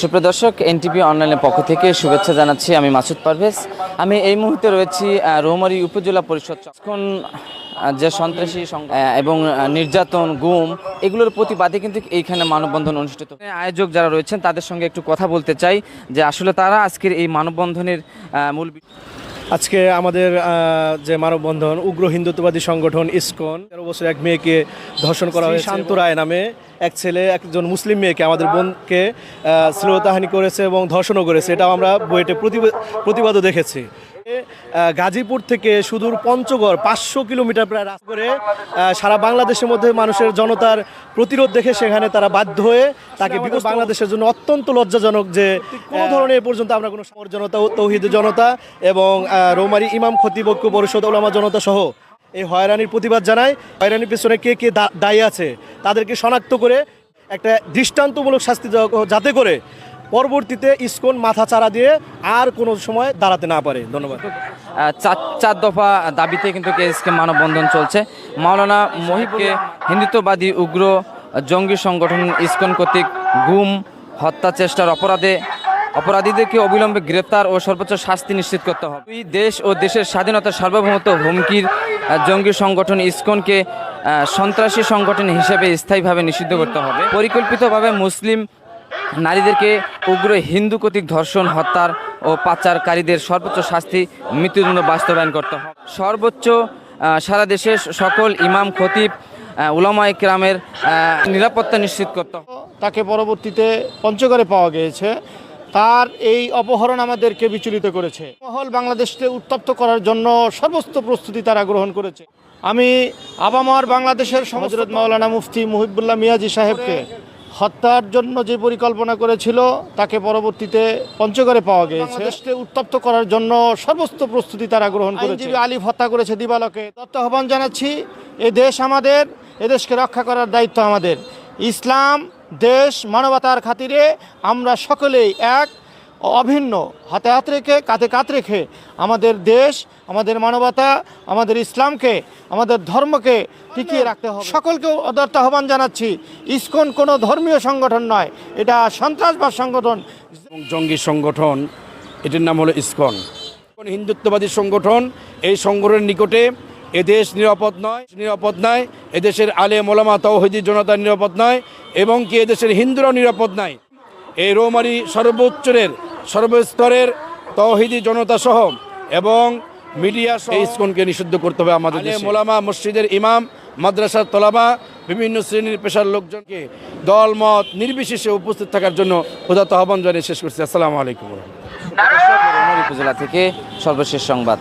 সুপ্রিয় দর্শক এনটিপি অনলাইনের পক্ষ থেকে শুভেচ্ছা জানাচ্ছি আমি মাসুদ পারভেজ। আমি এই মুহূর্তে রয়েছি রৌমারি উপজেলা পরিষদ এখন যে সন্ত্রাসী এবং নির্যাতন, গুম, এগুলোর প্রতিবাদে কিন্তু এইখানে মানববন্ধন অনুষ্ঠিত। আয়োজক যারা রয়েছেন, তাদের সঙ্গে একটু কথা বলতে চাই যে আসলে তারা আজকের এই মানববন্ধনের মূল আজকে আমাদের যে মানববন্ধন উগ্র হিন্দুত্ববাদী সংগঠন ইসকন তেরো বছর এক মেয়েকে ধর্ষণ করা হয়েছে। শান্ত রায় নামে এক ছেলে একজন মুসলিম মেয়েকে আমাদের বোনকে শ্রোতাহানি শ্লীলতাহানি করেছে এবং ধর্ষণও করেছে। এটাও আমরা বইয়েতে প্রতিবা- প্রতিবাদও দেখেছি। গাজীপুর থেকে সুদূর পঞ্চগড় পাঁচশো কিলোমিটার প্রায় রাস্তা করে সারা বাংলাদেশের মধ্যে মানুষের জনতার প্রতিরোধ দেখে সেখানে তারা বাধ্য হয়ে তাকে বিগত বাংলাদেশের জন্য অত্যন্ত লজ্জাজনক যে কোনো ধরনের এ পর্যন্ত আমরা কোনো সমর জনতা তৌহিদ জনতা এবং রৌমারি ইমাম খতিবক্য পরিষদ ওলামা জনতা সহ এই হয়রানির প্রতিবাদ জানায়। হয়রানির পেছনে কে কে দায়ী আছে তাদেরকে শনাক্ত করে একটা দৃষ্টান্তমূলক শাস্তি যাতে করে পরবর্তীতে ইসকন মাথা চারা দিয়ে আর কোনো সময় দাঁড়াতে না পারে। ধন্যবাদ। চার চার দফা দাবিতে কিন্তু কেএসকে মানববন্ধন চলছে। মাওলানা মহিবকে হিন্দুত্ববাদী উগ্র জঙ্গি সংগঠন ইসকন কর্তৃক গুম, হত্যা চেষ্টার অপরাধে অপরাধীদেরকে অবিলম্বে গ্রেপ্তার ও সর্বোচ্চ শাস্তি নিশ্চিত করতে হবে। দুই দেশ ও দেশের স্বাধীনতা সার্বভৌমত্ব হুমকির জঙ্গি সংগঠন ইসকনকে সন্ত্রাসী সংগঠন হিসেবে স্থায়ীভাবে নিষিদ্ধ করতে হবে। পরিকল্পিতভাবে মুসলিম নারীদেরকে উগ্র হিন্দু কর্তৃক ধর্ষণ হত্যার ও পাচারকারীদের সর্বোচ্চ শাস্তি মৃত্যুদণ্ড বাস্তবায়ন করতে হবে। সর্বোচ্চ সারা দেশের সকল ইমাম খতিব উলামা ইকরামের আহ, নিরাপত্তা নিশ্চিত করতে তাকে পরবর্তীতে পঞ্চগড়ে পাওয়া গিয়েছে। তার এই অপহরণ আমাদেরকে বিচলিত করেছে। মহল বাংলাদেশকে উত্তপ্ত করার জন্য সর্বোচ্চ প্রস্তুতি তারা গ্রহণ করেছে। আমি আবামার বাংলাদেশের হজরত মাওলানা মুফতি মুহিবুল্লাহ মিয়াজি সাহেবকে হত্যার জন্য যে পরিকল্পনা করেছিল তাকে পরবর্তীতে পঞ্চগড়ে পাওয়া গিয়েছে। দেশকে উত্তপ্ত করার জন্য সর্বস্ত প্রস্তুতি তারা গ্রহণ করেছে। আলিফ হত্যা করেছে দিবালকে। তত্ত্ব আহ্বান জানাচ্ছি এ দেশ আমাদের এদেশকে রক্ষা করার দায়িত্ব আমাদের। ইসলাম দেশ মানবতার খাতিরে আমরা সকলেই এক। অভিন্ন, হাতে হাত রেখে, কাঁধে কাঁধ রেখে আমাদের দেশ, আমাদের মানবতা, আমাদের ইসলামকে, আমাদের ধর্মকে টিকিয়ে রাখতে হবে। সকলকে অদর্থ আহ্বান জানাচ্ছি, ইসকন কোনো ধর্মীয় সংগঠন নয়, এটা সন্ত্রাসবাদ সংগঠন। জঙ্গি সংগঠন, এটির নাম হলো ইসকন। ইসকন হিন্দুত্ববাদী সংগঠন, এই সংগঠনের নিকটে এদেশ নিরাপদ নয় নিরাপদ নয় এদেশের আলে মোলামা তৌহিদি জনতা নিরাপদ নয়, এবং কি এদেশের হিন্দুরাও নিরাপদ নয় এই রৌমারি সর্বোচ্চের সর্বস্তরের তহিদি জনতা সহ এবং মিডিয়া এই স্কুলকে নিষিদ্ধ করতে হবে আমাদের মোলামা মসজিদের ইমাম মাদ্রাসার তলামা বিভিন্ন শ্রেণির পেশার লোকজনকে দল মত নির্বিশেষে উপস্থিত থাকার জন্য উদাত্ত আহ্বান জানিয়ে শেষ করছি। আসসালামু আলাইকুম। জেলা উপজেলা থেকে সর্বশেষ সংবাদ।